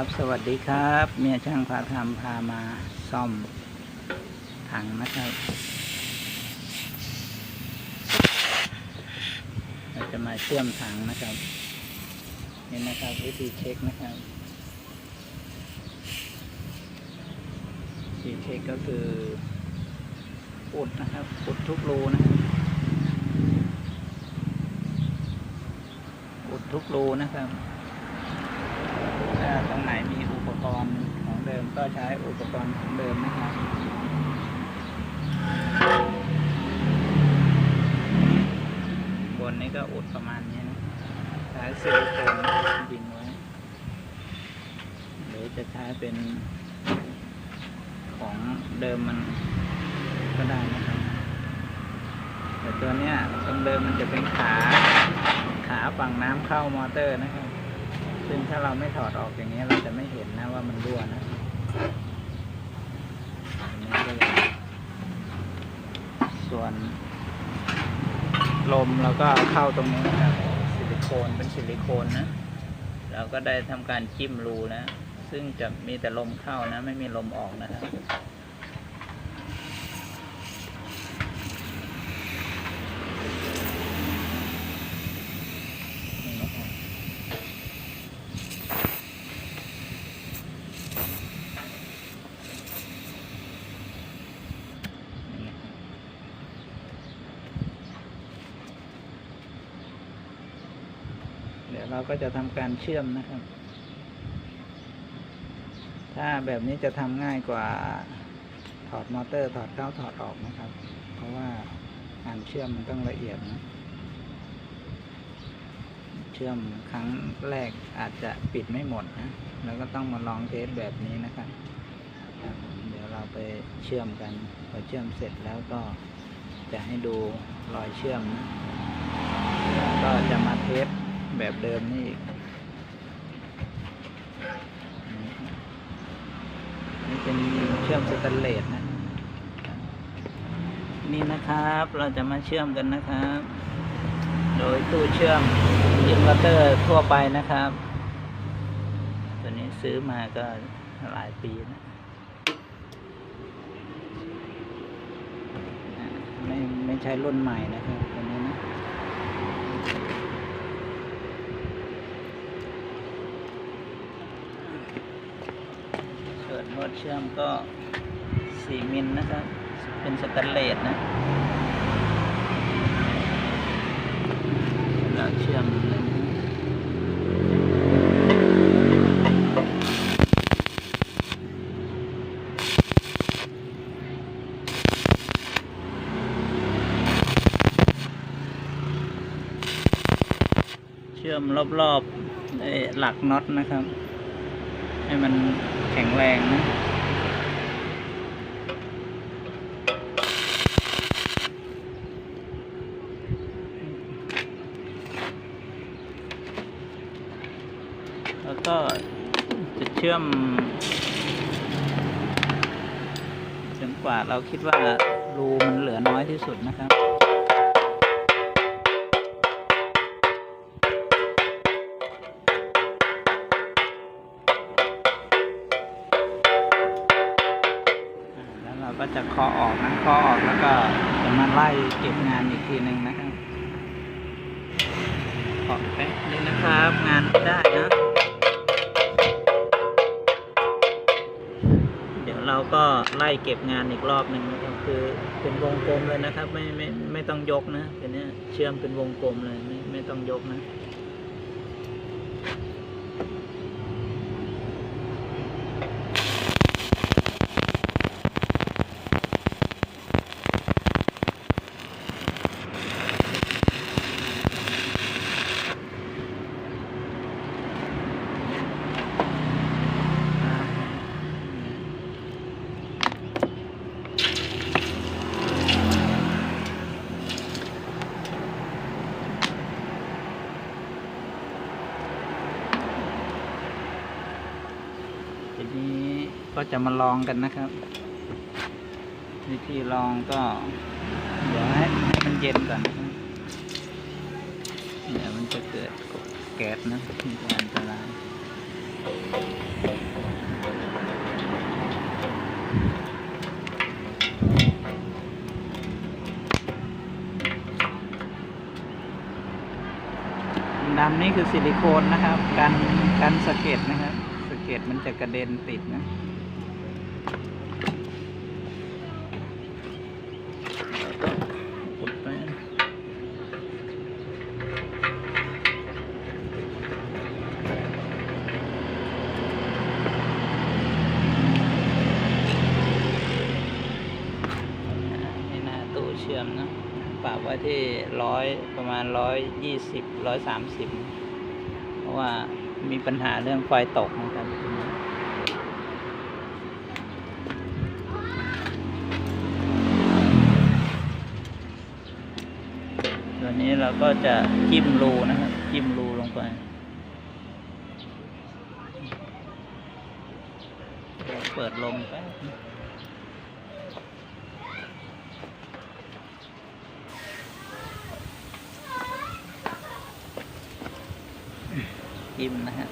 ครับสวัสดีครับ เมียช่างพาทำพามาซ่อมถังนะครับ เราจะมาเชื่อมถังนะครับ นี่นะครับวิธีเช็คนะครับวิธีเช็คก็คืออุดนะครับอุดทุกรูนะครับอุดทุกรูนะครับ ตรงไหนมีอุปกรณ์ของเดิมก็ใช้อุปกรณ์ของเดิมนะครับบนนี้ก็อุดประมาณนี้นะใช้ซิลิโคนยิงไว้หรือจะใช้เป็นของเดิมมันก็ได้นะครับแต่ตัวเนี้ยตรงเดิมมันจะเป็นขา ขาฝั่งน้ำเข้ามอเตอร์นะครับ ซึ่งถ้าเราไม่ถอดออกอย่างนี้เราจะไม่เห็นนะว่ามันรั่วนะนนส่วนลมเราก็เข้าตรงนี้นะครับซิลิโคนเป็นซิลิโคนนะเราก็ได้ทำการจิ้มรูแล้วซึ่งจะมีแต่ลมเข้านะ ไม่มีลมออกนะครับ นี่นะครับ นี่นะครับ เราก็จะทำการเชื่อมนะครับ ถ้าแบบนี้จะทำง่ายกว่าถอดมอเตอร์ถอดเข้าถอดออกนะครับ เพราะว่าการเชื่อมมันต้องละเอียดนะเชื่อมครั้งแรกอาจจะปิดไม่หมดนะแล้วก็ต้องมาลองเทสแบบนี้นะครับเดี๋ยวเราไปเชื่อมกันพอเชื่อมเสร็จแล้วก็จะให้ดูรอยเชื่อมนะแล้วก็จะมาเทส แบบเดิมนี่อีกนี่เป็นเชื่อมสแตนเลสนะ นี่นะครับเราจะมาเชื่อมกันนะครับ โดยตู้เชื่อมอินเวอร์เตอร์ทั่วไปนะครับ ตัวนี้ซื้อมาก็หลายปีนะไม่ไม่ใช่รุ่นใหม่นะครับตัวนี้นะ ส่วนลว ดเชื่อมก็ 4 มิลนะครับ เป็นสแตนเลสนะแล้วเชื่อมเลยเชื่อมรอบๆหลักน็อตนะครับ ให้มันแข็งแรงนะแล้วก็จะเชื่อมจนกว่าเราคิดว่ารูมันเหลือน้อยที่สุดนะครับ ก็จะเคาะออกนะเคาะออกแล้วก็จะมาไล่เก็บงานอีกทีหนึ่งนะครับเคาะแป๊บนึงนะครับ งานได้นะ เดี๋ยวเราก็ไล่เก็บงานอีกรอบหนึ่งนะครับคือเป็นวงกลมเลยนะครับ ไม่ไม่ไม่ต้องยกนะเดี๋ยวนี้เชื่อมเป็นวงกลมเลยไม่ไม่ต้องยกนะ ทีนี้ก็จะมาลองกันนะครับ วิธีลองก็ เดี๋ยวให้ให้มันเย็นก่อนเดี๋ยวมันจะเกิดแก๊สนะมันจะอันตรายดำนี่คือซิลิโคนนะครับ กันกันสะเก็ดนะครับ เก็ดมันจะกระเด็นติดนะแล้วก็กดไปนี่นะตู้เชื่อมนะปรับไว้ที่ร้อยประมาณร้อยยี่สิบร้อยสามสิบเพราะว่า มีปัญหาเรื่องไฟตกนะครับตัวนี้เราก็จะจิ้มรูนะครับ จิ้มรูลงไปเปิดลมแป๊บิมนะฮะ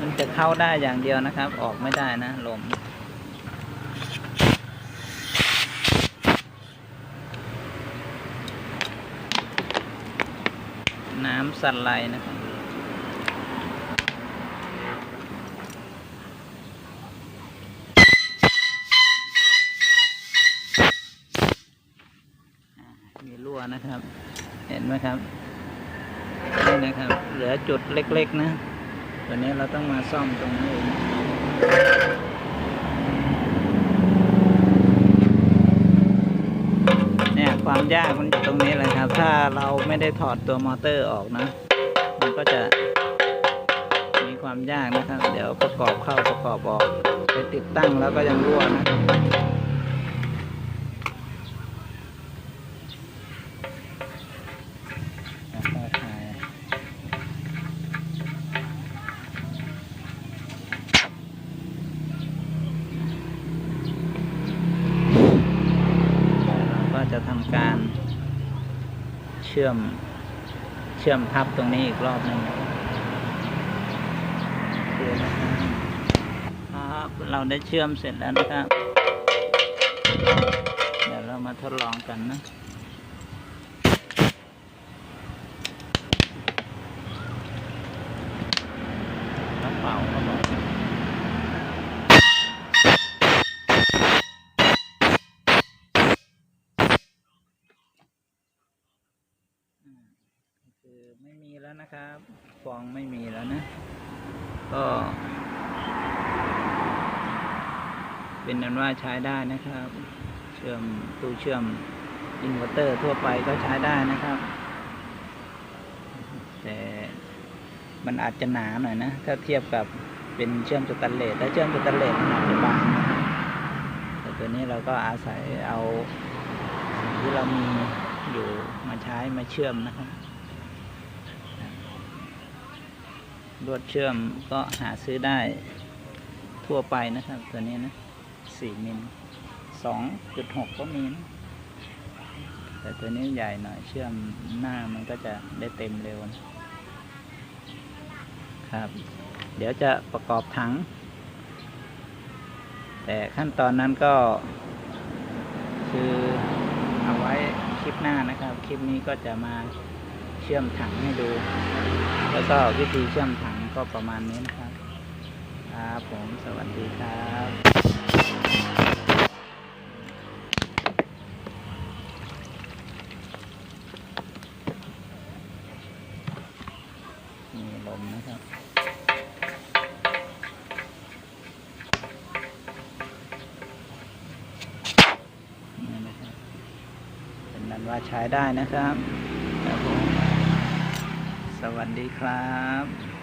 มันจะเข้าได้อย่างเดียวนะครับ ออกไม่ได้นะลมน้ำสั่นไหลนะครับมีรั่วนะครับ เห็นไหมครับ นี่นะครับ เหลือจุดเล็ก ๆ นะตัวนี้เราต้องมาซ่อมตรงนี้เนี่ยความยากมันตรงนี้เลยครับ ถ้าเราไม่ได้ถอดตัวมอเตอร์ออกนะ มันก็จะมีความยากนะครับ เดี๋ยวประกอบเข้าประกอบออก ไปติดตั้งแล้วก็ยังรั่วนะครับ แล้วก็ถ่ายเราก็จะทำการ เชื่อมเชื่อมทับตรงนี้อีกรอบหนึ่งครับเราได้เชื่อมเสร็จแล้วนะครับ เดี๋ยวเรามาทดลองกันนะ กระเป๋าเขาบอกอืมคือ ไม่มีแล้วนะครับฟองไม่มีแล้วนะ ก็ เป็นนั้นว่าใช้ได้นะครับ เชื่อมตู้เชื่อมอินเวอร์เตอร์ทั่วไปก็ใช้ได้นะครับ แต่มันอาจจะหนาหน่อยนะ ถ้าเทียบกับเป็นเชื่อมสแตนเลสถ้าเชื่อมสแตนเลสมันอาจจะบางนะแต่ตัวนี้เราก็อาศัยเอาสิ่งที่เรามีอยู่มาใช้มาเชื่อมนะครับ ลวดเชื่อมก็หาซื้อได้ทั่วไปนะครับ ตัวนี้นะสี่มิลสองจุดหกก็มีนะแต่ตัวนี้ใหญ่หน่อยเชื่อมหน้ามันก็จะได้เต็มเร็วนะครับ เดี๋ยวจะประกอบถัง แต่ขั้นตอนนั้นก็คือเอาไว้คลิปหน้านะครับ คลิปนี้ก็จะมาเชื่อมถังให้ดู แล้วก็วิธีเชื่อมถังก็ประมาณนี้นะครับ ครับผมสวัสดีครับมีลมนะครับนี่นะครับเป็นนั้นว่าใช้ได้นะครับ วัสดีครับ